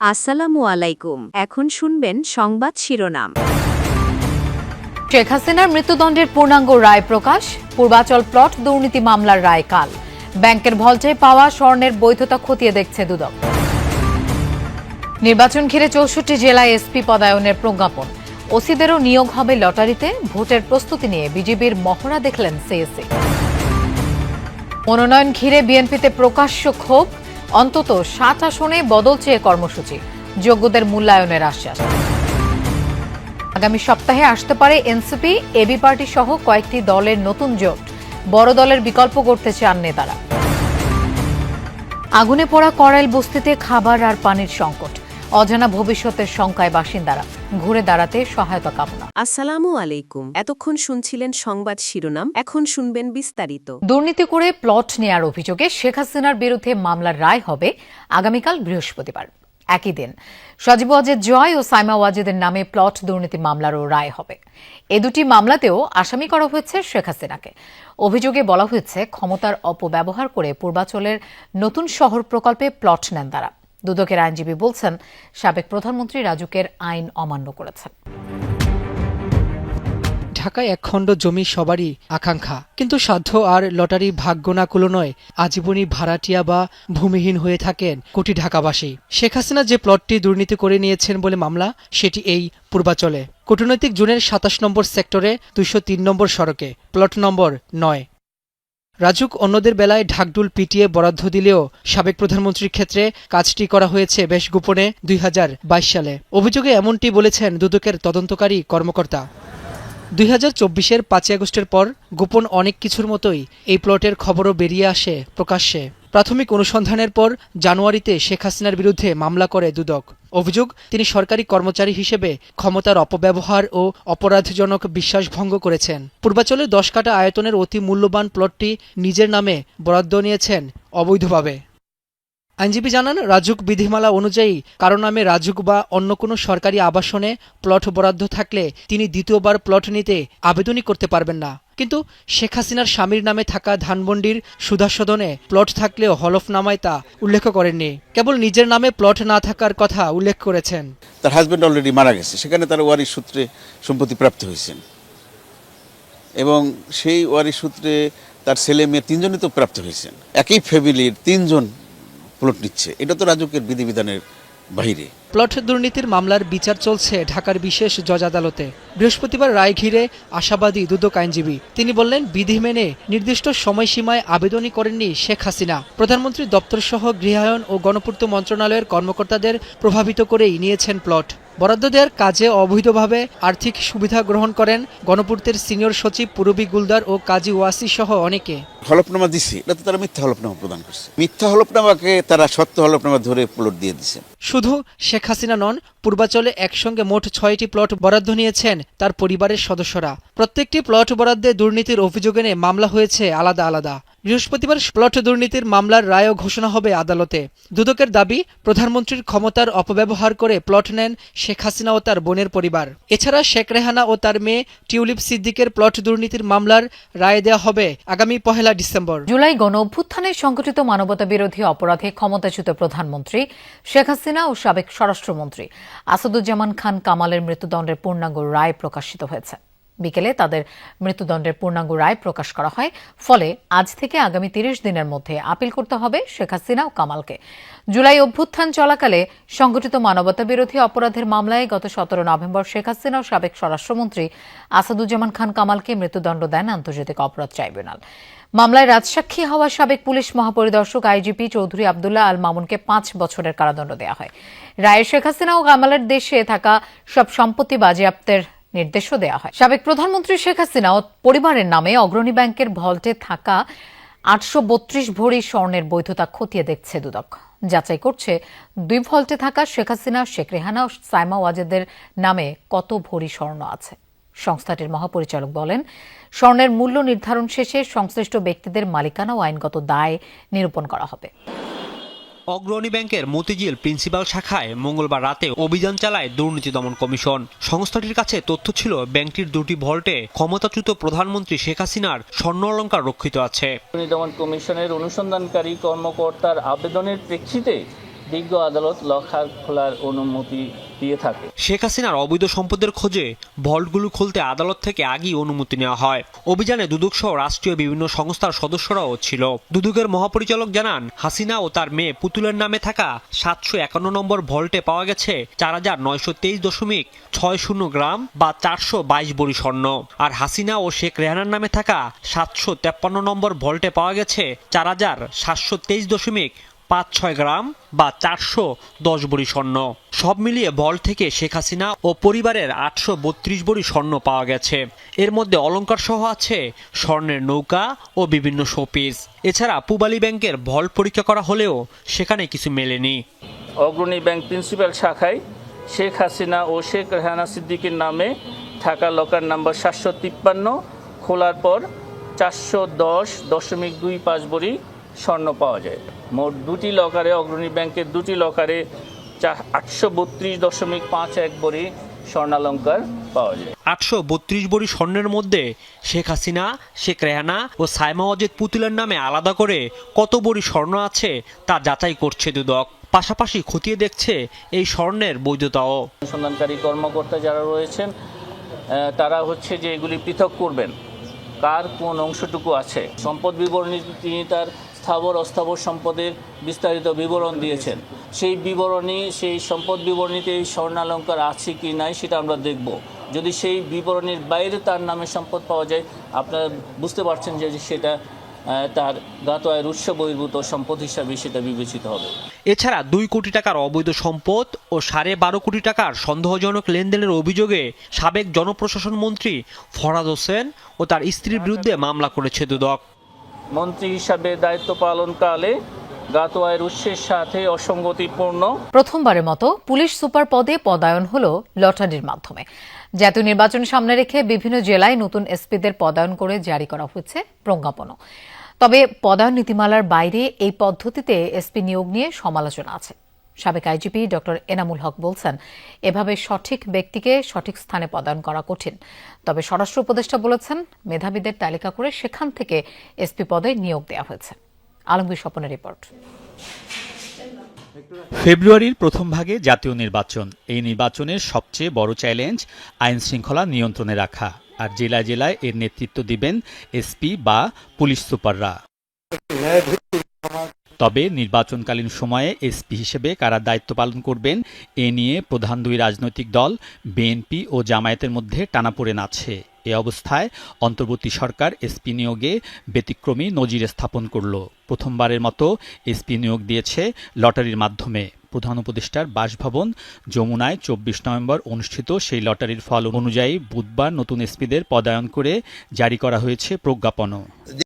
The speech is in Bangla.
আসসালামু আলাইকুম। এখন শুনবেন সংবাদ শিরোনাম। শেখ হাসিনার মৃত্যুদণ্ডের পূর্ণাঙ্গ রায় প্রকাশ, পূর্বাচল প্লট, দুর্নীতি মামলার রায় কাল ব্যাংকের ভল্টে পাওয়া স্বর্ণের বৈধতা খতিয়ে দেখছে দুদক। নির্বাচন ঘিরে চৌষট্টি জেলায় এসপি পদায়নের প্রজ্ঞাপন। ওসিদেরও নিয়োগ হবে লটারিতে, ভোটের প্রস্তুতি নিয়ে বিজেপির মহড়া দেখলেন সিএসসি মনোনয়ন ঘিরে বিএনপিতে প্রকাশ্য ক্ষোভ অন্তত সাত আসনে বদল চেয়ে কর্মসূচি। যোগ্যদের মূল্যায়নের আশ্বাস। আগামী সপ্তাহে আসতে পারে এনসিপি, এবি পার্টি সহ কয়েকটি দলের নতুন জোট। বড় দলের বিকল্প করতে চান নেতারা। আগুনে পড়া করাইল বস্তিতে খাবার আর পানির সংকট। অজানা ভবিষ্যতের শঙ্কায় বাসিন্দারা ঘুরে দাঁড়াতে সহায়তা কামনা। আসসালামু আলাইকুম। এতক্ষণ শুনছিলেন সংবাদ শিরোনাম এখন শুনবেন বিস্তারিত। দুর্নীতি করে প্লট নেয়ার অভিযোগে শেখ হাসিনার বিরুদ্ধে মামলার রায় হবে আগামীকাল বৃহস্পতিবার। একই দিন সজীব ওয়াজেদ জয় ও সাইমা ওয়াজেদের নামে প্লট দুর্নীতি মামলারও রায় হবে। এ দুটি মামলাতেও আসামি করা হয়েছে শেখ হাসিনাকে। অভিযোগে বলা হয়েছে ক্ষমতার অপব্যবহার করে পূর্বাচলের নতুন শহর প্রকল্পে প্লট নেন তারা। দুদকের আইনজীবী বলছেন, সাবেক প্রধানমন্ত্রী রাজুকের আইন অমান্য করেছেন। ঢাকায় একখণ্ড জমি সবারই আকাঙ্ক্ষা, কিন্তু সাধ্য আর লটারি ভাগ্য না কুলো নয়। আজীবনী ভাড়াটিয়া বা ভূমিহীন হয়ে থাকেন কোটি ঢাকাবাসী। শেখ হাসিনা যে প্লটটি দুর্নীতি করে নিয়েছেন বলে মামলা, সেটি এই পূর্বাচলে। কূটনৈতিক জুনের সাতাশ নম্বর সেক্টরে দুইশো তিন নম্বর সড়কে, প্লট নম্বর নয়। রাজুক অন্যদের বেলায় ঢাকডুল পিটিয়ে বরাদ্দ দিলেও সাবেক প্রধানমন্ত্রীর ক্ষেত্রে কাজটি করা হয়েছে বেশ গোপনে দুই হাজার বাইশ সালে। অভিযোগে এমনটি বলেছেন দুদকের তদন্তকারী কর্মকর্তা। দুই হাজার চব্বিশের পাঁচই আগস্টের পর গোপন অনেক কিছুর মতোই এই প্লটের খবরও বেরিয়ে আসে প্রকাশ্যে। প্রাথমিক অনুসন্ধানের পর জানুয়ারিতে শেখ হাসিনার বিরুদ্ধে মামলা করে দুদক। অভিযোগ, তিনি সরকারি কর্মচারী হিসেবে ক্ষমতার অপব্যবহার ও অপরাধজনক বিশ্বাসভঙ্গ করেছেন। পূর্বাচলে দশ কাটা আয়তনের অতি মূল্যবান প্লটটি নিজের নামে বরাদ্দ নিয়েছেন অবৈধভাবে। আইনজীবী জানান, রাজুক বিধিমালা অনুযায়ী কারও নামে রাজুক বা অন্য কোনো সরকারি আবাসনে প্লট বরাদ্দ থাকলে তিনি দ্বিতীয়বার প্লট নিতে আবেদনই করতে পারবেন না। কিন্তু শেখ হাসিনার স্বামীর নামে থাকা ধানমন্ডির সুধাসদনে প্লট থাকলেও হলফনামায় তা উল্লেখ করেননি। কেবল নিজের নামে প্লট না থাকার কথা উল্লেখ করেছেন। তার হাজব্যান্ড অলরেডি মারা গেছে। সেখানে তার ওয়ারিশ সূত্রে সম্পত্তি প্রাপ্ত হয়েছেন। এবং সেই ওয়ারি সূত্রে তার ছেলে মেয়ে তিনজনই তো প্রাপ্ত হয়েছেন। একই ফ্যামিলির তিনজন প্লট নিচ্ছে। এটা তো রাজকের বিধিবিধানের বাইরে। প্লট দুর্নীতির মামলার বিচার চলছে ঢাকার বিশেষ জজ আদালতে। বৃহস্পতিবার রায় ঘিরে আশাবাদী দুদক আইনজীবী। তিনি বললেন, বিধি মেনে নির্দিষ্ট সময়সীমায় আবেদনই করেননি শেখ হাসিনা। প্রধানমন্ত্রী দপ্তর সহ গৃহায়ন ও গণপূর্ত মন্ত্রণালয়ের কর্মকর্তাদের প্রভাবিত করেই নিয়েছেন প্লট। বরাদ্দ দেওয়ার কাজে অবৈধভাবে আর্থিক সুবিধা গ্রহণ করেন গণপূর্তের সিনিয়র সচিব পুরবী গুলদার ও কাজী ওয়াসি সহ অনেকে। হলফনামা দিছে এটা তো তারা মিথ্যা হলফনামা প্রদান করছে। মিথ্যা হলফনামাকে তারা সত্য হলফনামা ধরে প্লট দিয়ে দিছে। শুধু শেখ হাসিনা নন পূর্বাচলে একসঙ্গে মোট ছয়টি প্লট বরাদ্দ নিয়েছেন তার পরিবারের সদস্যরা। প্রত্যেকটি প্লট বরাদ্দে দুর্নীতির অভিযোগ এনে মামলা হয়েছে আলাদা আলাদা। বৃহস্পতিবার প্লট দুর্নীতির মামলার রায়ও ঘোষণা হবে আদালতে। দুদকের দাবি, প্রধানমন্ত্রীর ক্ষমতার অপব্যবহার করে প্লট নেন শেখ হাসিনা ও তার বোনের পরিবার। এছাড়া শেখ রেহানা ও তার মেয়ে টিউলিপ সিদ্দিকের প্লট দুর্নীতির মামলার রায় দেওয়া হবে আগামী পহেলা ডিসেম্বর। জুলাই গণ অভ্যুত্থানে সংঘটিত মানবতা বিরোধী অপরাধে ক্ষমতাচ্যুত প্রধানমন্ত্রী শেখ হাসিনা ও সাবেক স্বরাষ্ট্রমন্ত্রী আসাদুজ্জামান খান কামালের মৃত্যুদণ্ডের পূর্ণাঙ্গ রায় প্রকাশিত হয়েছে। বিকেলে তাদের মৃত্যুদণ্ডের পূর্ণাঙ্গ রায় প্রকাশ করা হয়। ফলে আজ থেকে আগামী তিরিশ দিনের মধ্যে আপিল করতে হবে শেখ হাসিনা ও কামালকে। জুলাই অভ্যুত্থান চলাকালে সংঘটিত মানবতা বিরোধী অপরাধের মামলায় গত সতেরো নভেম্বর শেখ হাসিনা ও সাবেক স্বরাষ্ট্রমন্ত্রী আসাদুজ্জামান খান কামালকে মৃত্যুদণ্ড দেন আন্তর্জাতিক অপরাধ ট্রাইব্যুনাল। মামলায় রাজসাক্ষী হওয়া সাবেক পুলিশ মহাপরিদর্শক আইজিপি চৌধুরী আবদুল্লাহ আল মামুনকে পাঁচ বছরের কারাদণ্ড দেওয়া হয়। রায়ে শেখ হাসিনা ও কামালের দেশে থাকা সব সম্পত্তি বাজেয়াপ্তের নির্দেশও দেওয়া হয়। সাবেক প্রধানমন্ত্রী শেখ হাসিনা ও পরিবারের নামে অগ্রণী ব্যাংকের ভল্টে থাকা আটশো বত্রিশ ভরি স্বর্ণের বৈধতা খতিয়ে দেখছে দুদক। যাচাই করছে, দুই ভল্টে থাকা শেখ হাসিনা, শেখ রেহানা ও সাইমা ওয়াজেদের নামে কত ভরি স্বর্ণ আছে? সংস্থাটির মহাপরিচালক বলেন, স্বর্ণের মূল্য নির্ধারণ শেষে সংশ্লিষ্ট ব্যক্তিদের মালিকানা ও আইনগত দায় নিরূপণ করা হবে। অগ্রণী ব্যাংকের মতিঝিল প্রিন্সিপাল শাখায় মঙ্গলবার রাতে অভিযান চালায় দুর্নীতি দমন কমিশন। সংস্থাটির কাছে তথ্য ছিল, ব্যাংকটির দুটি ভল্টে ক্ষমতাচ্যুত প্রধানমন্ত্রী শেখ হাসিনার স্বর্ণ অলঙ্কার রক্ষিত আছে। দুর্নীতি দমন কমিশনের অনুসন্ধানকারী কর্মকর্তার আবেদনের প্রেক্ষিতে বিজ্ঞ আদালত লকার খোলার অনুমতি দিয়ে থাকে। শেখ হাসিনার অবৈধ সম্পদের খোঁজে ভল্টগুলো খুলতে আদালত থেকে আগেই অনুমতি নেওয়া হয়। অভিযানে দুদক সহ রাষ্ট্রীয় বিভিন্ন সংস্থার সদস্যরাও ছিল। দুদকের মহাপরিচালক জানান, হাসিনা ও তার মেয়ে পুতুলের নামে থাকা সাতশো একান্ন নম্বর ভল্টে পাওয়া গেছে চার হাজার নয়শো তেইশ দশমিক ছয় শূন্য গ্রাম বা চারশো বাইশ বড়ি স্বর্ণ। আর হাসিনা ও শেখ রেহানার নামে থাকা সাতশো তেপ্পান্ন নম্বর ভল্টে পাওয়া গেছে চার হাজার সাতশো তেইশ দশমিক পাঁচ ছয় গ্রাম বা চারশো দশ বড়ি স্বর্ণ। সব মিলিয়ে বল থেকে শেখ হাসিনা ও পরিবারের আটশো বত্রিশ বড়ি স্বর্ণ পাওয়া গেছে। এর মধ্যে অলংকার সহ আছে স্বর্ণের নৌকা ও বিভিন্ন শোপিস। এছাড়া পুবালি ব্যাংকের ভল পরীক্ষা করা হলেও সেখানে কিছু মেলেনি। অগ্রণী ব্যাংক প্রিন্সিপাল শাখায় শেখ হাসিনা ও শেখ রেহানা সিদ্দিকের নামে থাকা লকার নাম্বার সাতশো তিপ্পান্ন খোলার পর চারশো দশ দশমিক দুই পাঁচ বড়ি স্বর্ণ পাওয়া যায়। মোট দুটি লকারে অগ্রণী ব্যাংকের দুটি লকারে চা আটশো বত্রিশ দশমিক পাঁচ এক বড়ি স্বর্ণালঙ্কার পাওয়া যায়। আটশো বত্রিশ বড়ি স্বর্ণের মধ্যে শেখ হাসিনা শেখ রেহানা ও সাইমা অজেদ পুতুলের নামে আলাদা করে কত বড়ি স্বর্ণ আছে তা যাচাই করছে দুদক। পাশাপাশি খতিয়ে দেখছে এই স্বর্ণের বৈধতাও। অনুসন্ধানকারী কর্মকর্তা যারা রয়েছেন তারা হচ্ছে যে এগুলি পৃথক করবেন। কার কোন অংশটুকু আছে? সম্পদ বিবরণী তিনি তার স্থাবর অস্থাবর সম্পদের বিস্তারিত বিবরণ দিয়েছেন। সেই বিবরণী, সেই সম্পদ বিবরণীতে এই স্বর্ণালঙ্কার আছে কি নাই সেটা আমরা দেখব। যদি সেই বিবরণীর বাইরে তার নামে সম্পদ পাওয়া যায়, আপনারা বুঝতে পারছেন যে সেটা তার গাত আয়ের উৎস বহির্ভূত সম্পদ হিসাবে সেটা বিবেচিত হবে। এছাড়া দুই কোটি টাকার অবৈধ সম্পদ ও সাড়ে বারো কোটি টাকার সন্দেহজনক লেনদেনের অভিযোগে সাবেক জনপ্রশাসন মন্ত্রী ফরাদ হোসেন ও তার স্ত্রীর বিরুদ্ধে মামলা করেছে দুদক। মন্ত্রী হিসাবে দায়িত্ব পালনকালে গাতোয়ায়ের উৎসের সাথে অসঙ্গতিপূর্ণ। প্রথমবারের মতো পুলিশ সুপার পদে পদায়ন হল লটারির মাধ্যমে। জাতীয় নির্বাচন সামনে রেখে বিভিন্ন জেলায় নতুন এসপিদের পদায়ন করে জারি করা হয়েছে প্রজ্ঞাপনও। তবে পদায়ন নীতিমালার বাইরে এই পদ্ধতিতে এসপি নিয়োগ নিয়ে সমালোচনা আছে। সাবেক আইজিপি ড এনামুল হক বলছেন, এভাবে সঠিক ব্যক্তিকে সঠিক স্থানে পদায়ন করা কঠিন। তবে স্বরাষ্ট্র উপদেষ্টা বলেছেন, মেধাবীদের তালিকা করে সেখান থেকে এসপি পদে নিয়োগ দেওয়া হয়েছে। আলমগীর স্বপনের রিপোর্ট। ফেব্রুয়ারির প্রথম ভাগে জাতীয় নির্বাচন। এই নির্বাচনের সবচেয়ে বড় চ্যালেঞ্জ, আইন শৃঙ্খলা নিয়ন্ত্রণে রাখা। আর জেলায় জেলায় এর নেতৃত্ব দিবেন এসপি বা পুলিশ সুপাররা। তবে নির্বাচনকালীন সময়ে এসপি হিসেবে কারা দায়িত্ব পালন করবেন, এ নিয়ে প্রধান দুই রাজনৈতিক দল, বিএনপি ও জামায়াতের মধ্যে টানাপোড়েন আছে। এ অবস্থায় অন্তর্বর্তী সরকার এসপি নিয়োগে ব্যতিক্রমী নজির স্থাপন করল। প্রথমবারের মতো এসপি নিয়োগ দিয়েছে লটারির মাধ্যমে। প্রধান উপদেষ্টার বাসভবন যমুনায় চব্বিশ নভেম্বর অনুষ্ঠিত সেই লটারির ফল অনুযায়ী বুধবার নতুন এসপিদের পদায়ন করে জারি করা হয়েছে প্রজ্ঞাপনও।